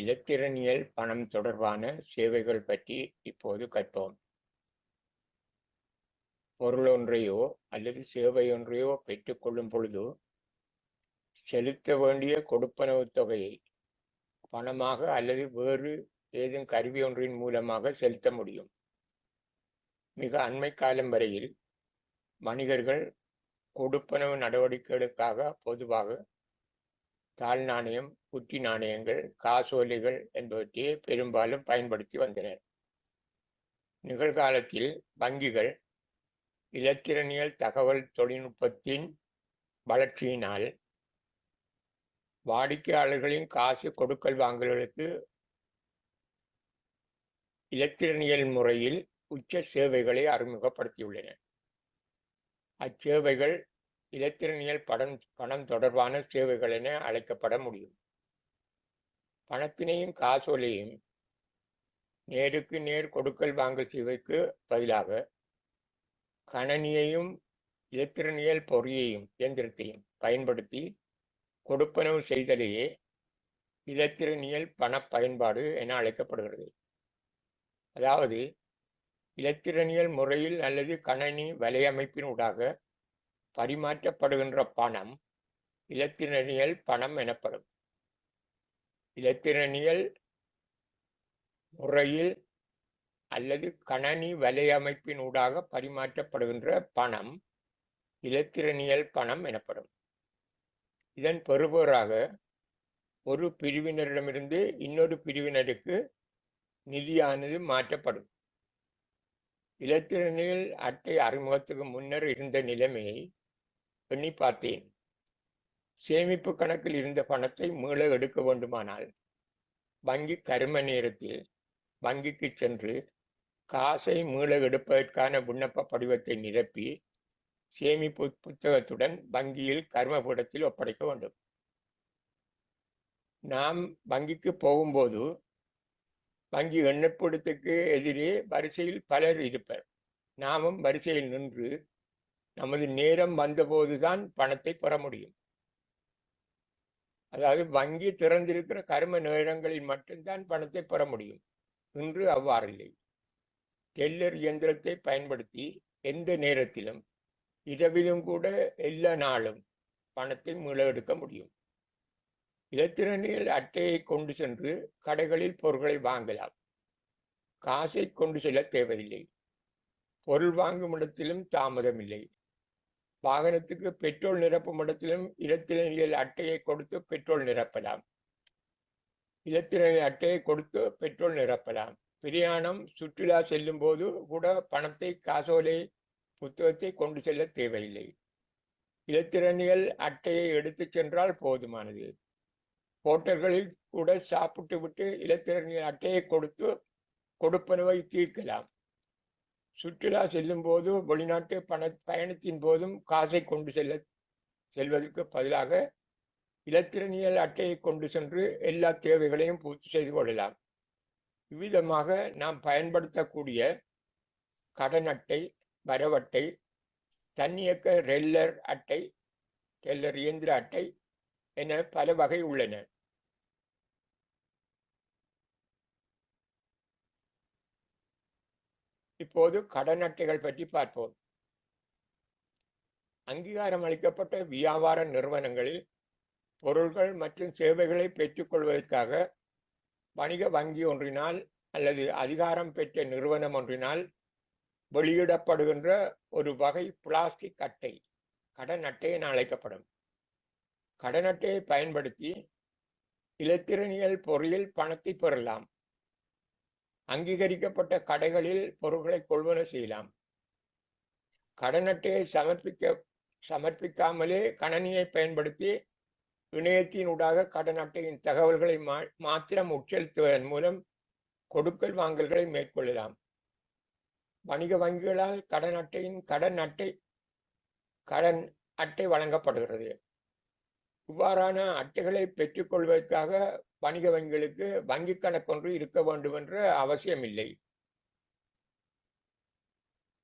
இலத்திரனியல் பணம் தொடர்பான சேவைகள் பற்றி இப்போது கற்போம். பொருளொன்றையோ அல்லது சேவையொன்றையோ பெற்றுக்கொள்ளும் பொழுது, செலுத்த வேண்டிய கொடுப்பனவு தொகையை பணமாக அல்லது வேறு ஏதும் கருவி ஒன்றின் மூலமாக செலுத்த முடியும். மிக அண்மை காலம் வரையில் வணிகர்கள் கொடுப்பனவு நடவடிக்கைகளுக்காக பொதுவாக தாழ் நாணயம், குட்டி நாணயங்கள், காசோலைகள் என்பவற்றையே பெரும்பாலும் பயன்படுத்தி வந்தனர். நிகழ்காலத்தில் வங்கிகள் இலத்திரனியல் தகவல் தொழில்நுட்பத்தின் வளர்ச்சியினால் வாடிக்கையாளர்களின் காசு கொடுக்கல் வாங்கல்களுக்கு இலத்திரனியல் முறையில் உச்ச சேவைகளை அறிமுகப்படுத்தியுள்ளன. அச்சேவைகள் இலத்திரனியல் படம் பணம் தொடர்பான சேவைகள் என அழைக்கப்பட முடியும். பணத்தினையும் காசோலையும் நேருக்கு நேர் கொடுக்கல் வாங்கல் சேவைக்கு பதிலாக கணனியையும் இலத்திரனியல் பொறியையும் இயந்திரத்தையும் பயன்படுத்தி கொடுப்பனவு செய்தலையே இலத்திரனியல் பண பயன்பாடு என அழைக்கப்படுகிறது. அதாவது இலத்திரனியல் முறையில் அல்லது கணனி வலையமைப்பின் ஊடாக பரிமாற்றப்படுகின்ற பணம் இலத்திரனியல் பணம் எனப்படும். இலத்திரனியல் முறையில் அல்லது கணனி வலையமைப்பின் ஊடாக பரிமாற்றப்படுகின்ற பணம் இலத்திரனியல் பணம் எனப்படும். இதன் பெறுபவராக ஒரு பிரிவினரிடமிருந்து இன்னொரு பிரிவினருக்கு நிதியானது மாற்றப்படும். இலத்திரனியல் அட்டை அறிமுகத்துக்கு முன்னர் இருந்த நிலைமையை எண்ணி பார்த்தேன். சேமிப்பு கணக்கில் இருந்த பணத்தை மீள எடுக்க வேண்டுமானால் வங்கி கரும நேரத்தில் வங்கிக்கு சென்று காசை மீள எடுப்பதற்கான விண்ணப்ப படிவத்தை நிரப்பி சேமிப்பு புத்தகத்துடன் வங்கியில் கர்மபீடத்தில் ஒப்படைக்க வேண்டும். நாம் வங்கிக்கு போகும்போது வங்கி எண்ணப்படத்துக்கு எதிரே வரிசையில் பலர் இருப்பர். நாமும் வரிசையில் நின்று நமது நேரம் வந்தபோதுதான் பணத்தை பெற முடியும். அதாவது வங்கி திறந்திருக்கிற கரும நேரங்களில் மட்டும்தான் பணத்தை பெற முடியும். இன்று அவ்வாறில்லை. டெல்லர் இயந்திரத்தை பயன்படுத்தி எந்த நேரத்திலும் இரவிலும் கூட எல்லா நாளும் பணத்தை மீளெடுக்க முடியும். இலத்திரனியல் அட்டையை கொண்டு சென்று கடைகளில் பொருட்களை வாங்கலாம். காசை கொண்டு செல்ல தேவையில்லை. பொருள் வாங்கும் இடத்திலும் தாமதம் இல்லை வாகனத்துக்கு பெட்ரோல் நிரப்பும் இடத்திலும் இலத்திரனியல் அட்டையை கொடுத்து பெட்ரோல் நிரப்பலாம். இலத்திரனியல் அட்டையை கொடுத்து பெட்ரோல் நிரப்பலாம். பிரயாணம் சுற்றுலா செல்லும் போது கூட பணத்தை காசோலை புத்தகத்தை கொண்டு செல்ல தேவையில்லை. இலத்திரனியல் அட்டையை எடுத்துச் சென்றால் போதுமானது. ஹோட்டல்களில் கூட சாப்பிட்டு விட்டு இலத்திரனியல் அட்டையை கொடுத்து கொடுப்பனவை தீர்க்கலாம். சுற்றுலா செல்லும் போது வெளிநாட்டு பண பயணத்தின் போதும் காசை கொண்டு செல்ல செல்வதற்கு பதிலாக இலத்திரனியல் அட்டையை கொண்டு சென்று எல்லா தேவைகளையும் பூர்த்தி செய்து கொள்ளலாம். இவ்விதமாக நாம் பயன்படுத்தக்கூடிய கடன் அட்டை, வரவட்டை, தன்னியக்க ரெல்லர் அட்டை, டெல்லர் இயந்திர அட்டை என பல வகை உள்ளன. இப்போது கடன் அட்டைகள் பற்றி பார்ப்போம். அங்கீகாரம் அளிக்கப்பட்ட வியாபார நிறுவனங்களில் பொருள்கள் மற்றும் சேவைகளை பெற்றுக்கொள்வதற்காக வணிக வங்கி ஒன்றினால் அல்லது அதிகாரம் பெற்ற நிறுவனம் ஒன்றினால் வெளியிடப்படுகின்ற ஒரு வகை பிளாஸ்டிக் அட்டை கடன் அட்டை என அழைக்கப்படும். கடன் அட்டையை பயன்படுத்தி இலத்திரனியல் பொறியில் பணத்தை பெறலாம். அங்கீகரிக்கப்பட்ட கடைகளில் பொருட்களை கொள்வனவு செய்யலாம். கடன் அட்டையை சமர்ப்பிக்க சமர்ப்பிக்காமலே கணனியை பயன்படுத்தி இணையத்தினூடாக கடன் அட்டையின் தகவல்களை மா மாத்திரம் உட்செலுத்துவதன் மூலம் கொடுக்கல் வாங்கல்களை மேற்கொள்ளலாம். வணிக வங்கிகளால் கடன் அட்டையின் கடன் அட்டை கடன் அட்டை வழங்கப்படுகிறது. இவ்வாறான அட்டைகளை பெற்றுக்கொள்வதற்காக வணிக வங்கிகளுக்கு வங்கி கணக்கொன்று இருக்க வேண்டும் என்ற அவசியமில்லை.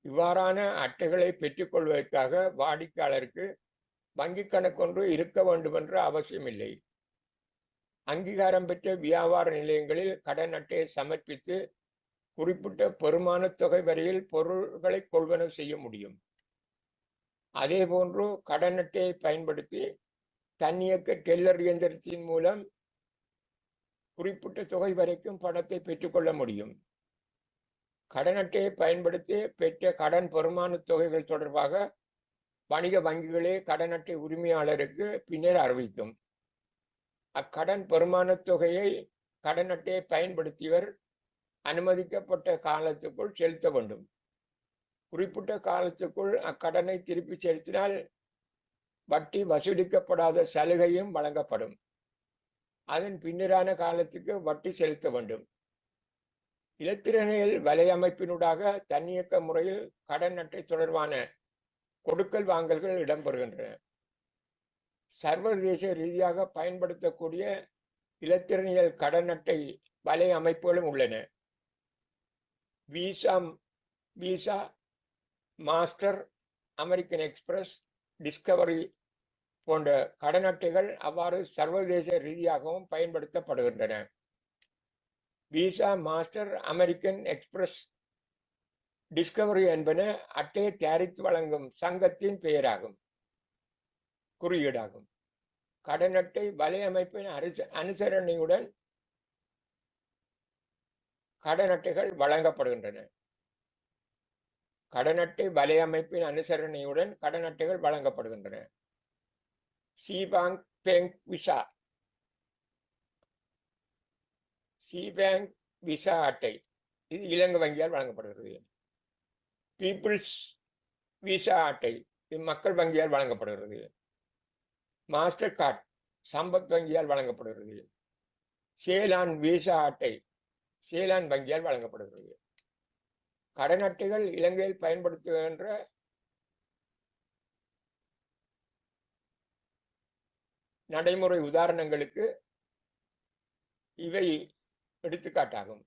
இவ்வாறான அட்டைகளை பெற்றுக் கொள்வதற்காக வாடிக்கையாளருக்கு வங்கி கணக்கொன்று இருக்க வேண்டும் என்ற அவசியமில்லை. அங்கீகாரம் பெற்ற வியாபார நிலையங்களில் கடன் அட்டையை சமர்ப்பித்து குறிப்பிட்ட பெருமான தொகை வரையில் பொருள்களை கொள்வனவு செய்ய முடியும் அதே போன்று கடன் அட்டையை பயன்படுத்தி தன்னியக்க டெல்லர் இயந்திரத்தின் மூலம் குறிப்பிட்ட தொகை வரைக்கும் பணத்தை பெற்றுக்கொள்ள முடியும். கடன் அட்டையை பயன்படுத்தி பெற்ற கடன் பெருமான தொகைகள் தொடர்பாக வணிக வங்கிகளே கடன் அட்டை உரிமையாளருக்கு பின்னர் அறிவிக்கும். அக்கடன் பெருமான தொகையை கடன் அட்டையை பயன்படுத்தியவர் அனுமதிக்கப்பட்ட காலத்துக்குள் செலுத்த வேண்டும். குறிப்பிட்ட காலத்துக்குள் அக்கடனை திருப்பி செலுத்தினால் வட்டி வசூலிக்கப்படாத சலுகையும் வழங்கப்படும். அதன் பின்னரான காலத்துக்கு வட்டி செலுத்த வேண்டும். இலத்திரனியல் வலையமைப்பினூடாக தன்னியக்க முறையில் கடன் அட்டை தொடர்பான கொடுக்கல் வாங்கல்கள் இடம்பெறுகின்றன. சர்வதேச ரீதியாக பயன்படுத்தக்கூடிய இலத்திரனியல் கடன் அட்டை வலை அமைப்புகளும் உள்ளன. Visa Visa Master American Express Discovery போன்ற கடன் அட்டைகள் அவ்வாறு சர்வதேச ரீதியாகவும் பயன்படுத்தப்படுகின்றன. Visa Master American Express Discovery என்பன அட்டையை தயாரித்து வழங்கும் சங்கத்தின் பெயராகும். குறியீடாகும். கடன் அட்டை வலையமைப்பின் அனுசரணையுடன் கடன் அட்டைகள் வழங்கப்படுகின்றன. கடன் அட்டை வலையமைப்பின் அனுசரணையுடன் கடன் அட்டைகள் வழங்கப்படுகின்றன. Ceybank bank Visa Ceybank Visa அட்டை. இது இலங்கை வங்கியால் வழங்கப்படுகிறது. பீப்புள்ஸ் விசா அட்டை. இது மக்கள் வங்கியால் வழங்கப்படுகிறது. மாஸ்டர் கார்டு சம்பத் வங்கியால் வழங்கப்படுகிறது. சேலான் விசா அட்டை. சேலான் வங்கியால் வழங்கப்படுகிறது. கடன் அட்டைகள் இலங்கையில் பயன்படுத்துகின்ற நடைமுறை உதாரணங்களுக்கு இவை எடுத்துக்காட்டாகும்.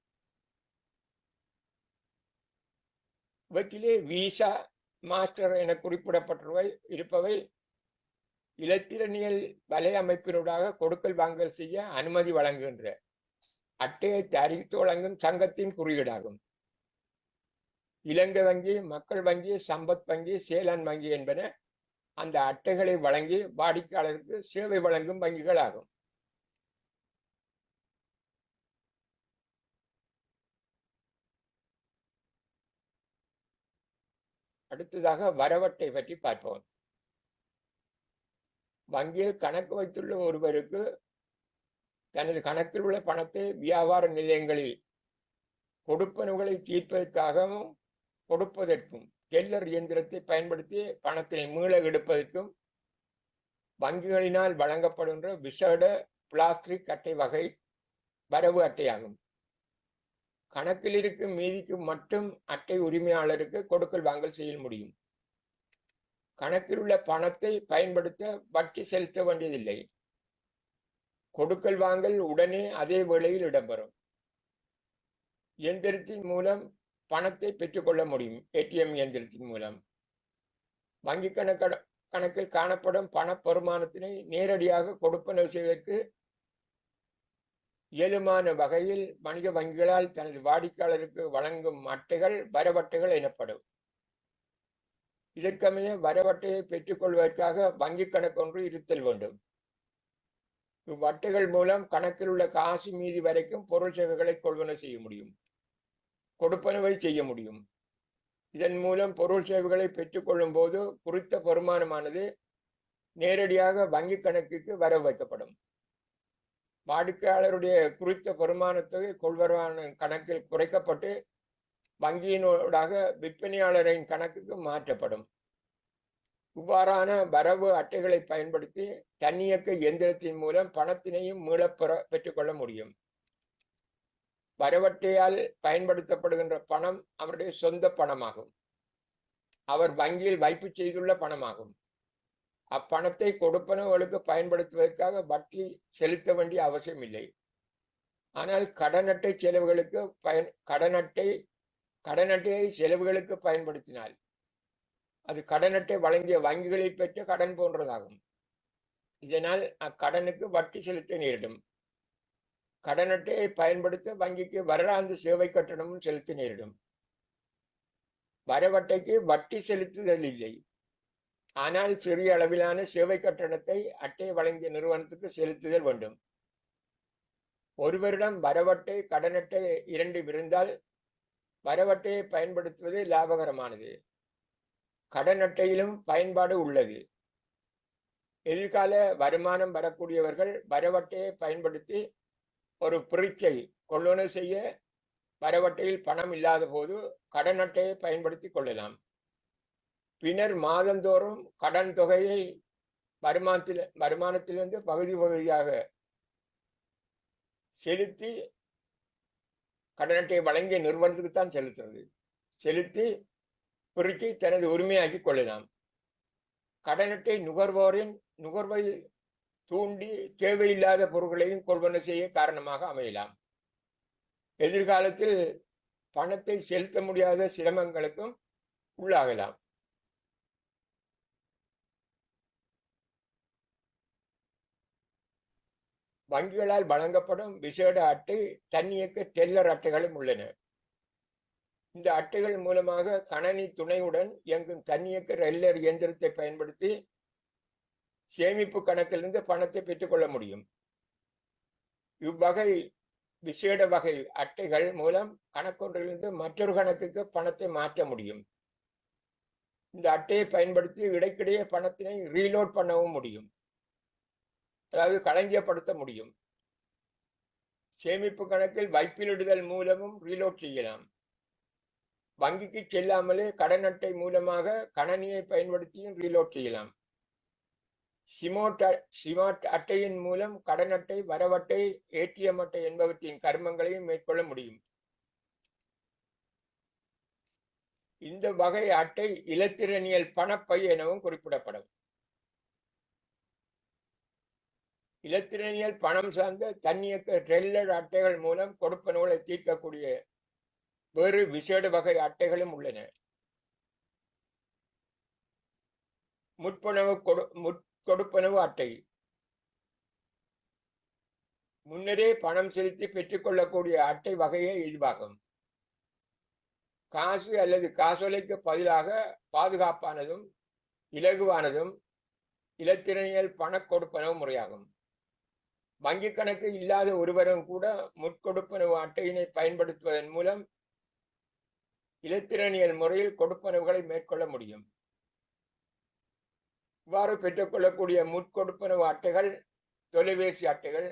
இவற்றிலே விசா மாஸ்டர் என குறிப்பிடப்பட்டவை இருப்பவை இலத்திரனியல் வலையமைப்பினூடாக கொடுக்கல் வாங்கல் செய்ய அனுமதி வழங்குகின்ற. அட்டையை தயாரித்து வழங்கும் சங்கத்தின் குறியீடாகும். இலங்கை வங்கி மக்கள் வங்கி சம்பத் வங்கி சேலான் வங்கி என்பன அந்த அட்டைகளை வழங்கி வாடிக்கையாளருக்கு சேவை வழங்கும் வங்கிகள் ஆகும். அடுத்ததாக வரவட்டை பற்றி பார்ப்போம். வங்கியில் கணக்கு வைத்துள்ள ஒருவருக்கு தனது கணக்கில் உள்ள பணத்தை வியாபார நிலையங்களில் கொடுப்பனவுகளை தீர்ப்பதற்காகவும் கொடுப்பதற்கும் டெல்லர் இயந்திரத்தை பயன்படுத்தி பணத்தினை மீள எடுப்பதற்கும் வங்கிகளினால் வழங்கப்படுகின்ற விசேட பிளாஸ்டிக் அட்டை வகை வரவு அட்டையாகும். கணக்கில் இருக்கும் மீதிக்கு மட்டும் அட்டை உரிமையாளருக்கு கொடுக்கல் வாங்கல் செய்ய முடியும். கணக்கில் உள்ள பணத்தை பயன்படுத்த வட்டி செலுத்த வேண்டியதில்லை. கொடுக்கல் வாங்கல் உடனே அதே வேளையில் இடம்பெறும். இயந்திரத்தின் மூலம் பணத்தை பெற்றுக்கொள்ள முடியும். ஏடிஎம் இயந்திரத்தின் மூலம். வங்கி கணக்க கணக்கில் காணப்படும் பண பெருமானத்தினை நேரடியாக கொடுப்பனவு செய்வதற்கு இயலுமான வகையில் வணிக வங்கிகளால் தனது வாடிக்கையாளருக்கு வழங்கும் அட்டைகள் வரவட்டைகள் எனப்படும். இதற்கமைய வரவட்டையை பெற்றுக்கொள்வதற்காக வங்கி கணக்கொன்று இருத்தல் வேண்டும். இவ்வட்டைகள் மூலம் கணக்கில் உள்ள காசு மீதி வரைக்கும் பொருள் சேவைகளை கொள்வனவு செய்ய முடியும். கொடுப்பனவை செய்ய முடியும். இதன் மூலம் பொருள் சேவைகளை பெற்றுக்கொள்ளும் போது குறித்த வருமானமானது நேரடியாக வங்கி கணக்குக்கு வர வைக்கப்படும். வாடிக்கையாளருடைய குறித்த வருமான தொகை கொள்வரவான கணக்கில் குறைக்கப்பட்டு வங்கியினூடாக விற்பனையாளரின் கணக்குக்கு மாற்றப்படும். இவ்வாறான வரவு அட்டைகளை பயன்படுத்தி தன்னியக்க இயந்திரத்தின் மூலம் பணத்தினையும் மீளப்பெற பெற்றுக்கொள்ள முடியும். வரவட்டையால் பயன்படுத்தப்படுகின்ற பணம் அவருடைய சொந்த பணமாகும். அவர் வங்கியில் வைப்பு செய்துள்ள பணமாகும். அப்பணத்தை கொடுப்பனவர்களுக்கு பயன்படுத்துவதற்காக வட்டி செலுத்த வேண்டிய அவசியம் இல்லை ஆனால் கடன் அட்டை செலவுகளுக்கு பயன் கடன் அட்டை கடன் அட்டையை செலவுகளுக்கு பயன்படுத்தினால் அது கடன் அட்டை வழங்கிய வங்கிகளில் பெற்ற கடன் போன்றதாகும். இதனால் அக்கடனுக்கு வட்டி செலுத்த நேரிடும். கடன் அட்டையை பயன்படுத்த வங்கிக்கு வருடாந்து சேவை கட்டணமும் செலுத்த நேரிடும் வரவட்டைக்கு வட்டி செலுத்துதல் இல்லை. ஆனால் சிறிய அளவிலான சேவை கட்டணத்தை அட்டை வழங்கிய நிறுவனத்துக்கு செலுத்துதல் வேண்டும். ஒருவரிடம் வரவட்டை கடன் அட்டை இரண்டு இருந்தால் வரவட்டையை பயன்படுத்துவது லாபகரமானது. கடன் அட்டையிலும் பயன்பாடு உள்ளது. எதிர்கால வருமானம் வரக்கூடியவர்கள் வரவட்டையை பயன்படுத்தி ஒரு பிரிச்சை கொள்வனவு செய்ய வரவட்டையில் பணம் இல்லாத போது கடன் அட்டையை பயன்படுத்தி கொள்ளலாம். பின்னர் மாதந்தோறும் கடன் தொகையை வருமானத்தில் வருமானத்திலிருந்து பகுதி பகுதியாக செலுத்தி கடன் அட்டையை வழங்கிய நிறுவனத்துக்கு தான் செலுத்துறது. செலுத்தி பிரித்து தனது உரிமையாக்கி கொள்ளலாம். கடன் அட்டை நுகர்வோரின் நுகர்வை தூண்டி தேவையில்லாத பொருட்களையும் கொள்வன செய்ய காரணமாக அமையலாம். எதிர்காலத்தில் பணத்தை செலுத்த முடியாத சிரமங்களுக்கும் உள்ளாகலாம். வங்கிகளால் வழங்கப்படும் விசேட அட்டை தன்னியக்க டெல்லர் அட்டைகளும் உள்ளன. இந்த அட்டைகள் மூலமாக கணனி துணையுடன் இயங்கும் தன்னியக்க ரெல்லர் இயந்திரத்தை பயன்படுத்தி சேமிப்பு கணக்கிலிருந்து பணத்தை பெற்றுக்கொள்ள முடியும். இவ்வகை விசேட வகை அட்டைகள் மூலம் கணக்கொன்றிலிருந்து மற்றொரு கணக்குக்கு பணத்தை மாற்ற முடியும். இந்த அட்டையை பயன்படுத்தி இடைக்கிடையே பணத்தினை ரீலோட் பண்ணவும் முடியும். அதாவது களஞ்சியப்படுத்த முடியும். சேமிப்பு கணக்கில் வைப்பிலிடுதல் மூலமும் ரீலோட் செய்யலாம். வங்கிக்கு செல்லாமலே கடன் அட்டை மூலமாக கணனியை பயன்படுத்தியும் ரீலோட் செய்யலாம். சிமோட் சிமாட் அட்டையின் மூலம் கடன் அட்டை வரவட்டை ஏடிஎம் அட்டை என்பவற்றின் கர்மங்களையும் மேற்கொள்ள முடியும். இந்த வகை அட்டை இலத்திரனியல் பணப்பை எனவும் குறிப்பிடப்படும். இலத்திரனியல் பணம் சார்ந்த தன்னியக்க ட்ரெல்லர் அட்டைகள் மூலம் கொடுப்பனவுகளை தீர்க்கக்கூடிய வேறு விசேட வகை அட்டைகளும் உள்ளன. முற்பணவு கொடு முற்கொடுப்பனவு அட்டை முன்னரே பணம் செலுத்தி பெற்றுக்கொள்ளக்கூடிய அட்டை வகையே இதுவாகும். காசு அல்லது காசோலைக்கு பதிலாக பாதுகாப்பானதும் இலகுவானதும் இலத்திரனியல் பண கொடுப்பனவு முறையாகும். வங்கி கணக்கு இல்லாத ஒருவரும் கூட முற்கொடுப்பனவு அட்டையினை பயன்படுத்துவதன் மூலம் இலத்திரனியல் முறையில் கொடுப்பனவுகளை மேற்கொள்ள முடியும். இவ்வாறு பெற்றுக்கொள்ளக்கூடிய முற்கொடுப்பனவு அட்டைகள் தொலைபேசி அட்டைகள்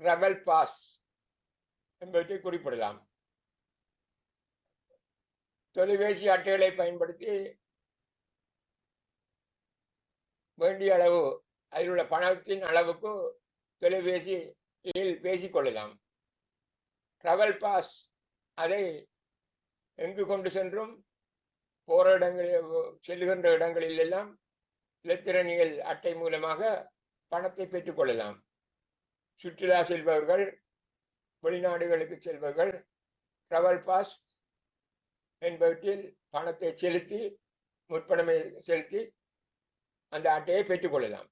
ரவல் பாஸ் என்பவற்றை குறிப்பிடலாம். தொலைபேசி அட்டைகளை பயன்படுத்தி வேண்டிய அளவு அதில் உள்ள பணத்தின் அளவுக்கு தொலைபேசியில் பேசிக்கொள்ளலாம் ட்ரவல் பாஸ் அதை எங்கு கொண்டு சென்றும்? போற இடங்களில் செல்லுகின்ற இடங்களில் எல்லாம் இலத்திரனியல் அட்டை மூலமாக பணத்தை பெற்றுக்கொள்ளலாம் சுற்றுலா செல்பவர்கள் வெளிநாடுகளுக்கு செல்பவர்கள் டிராவல் பாஸ் என்பவற்றில் பணத்தை செலுத்தி முற்பணமை செலுத்தி அந்த அட்டையை பெற்றுக்கொள்ளலாம்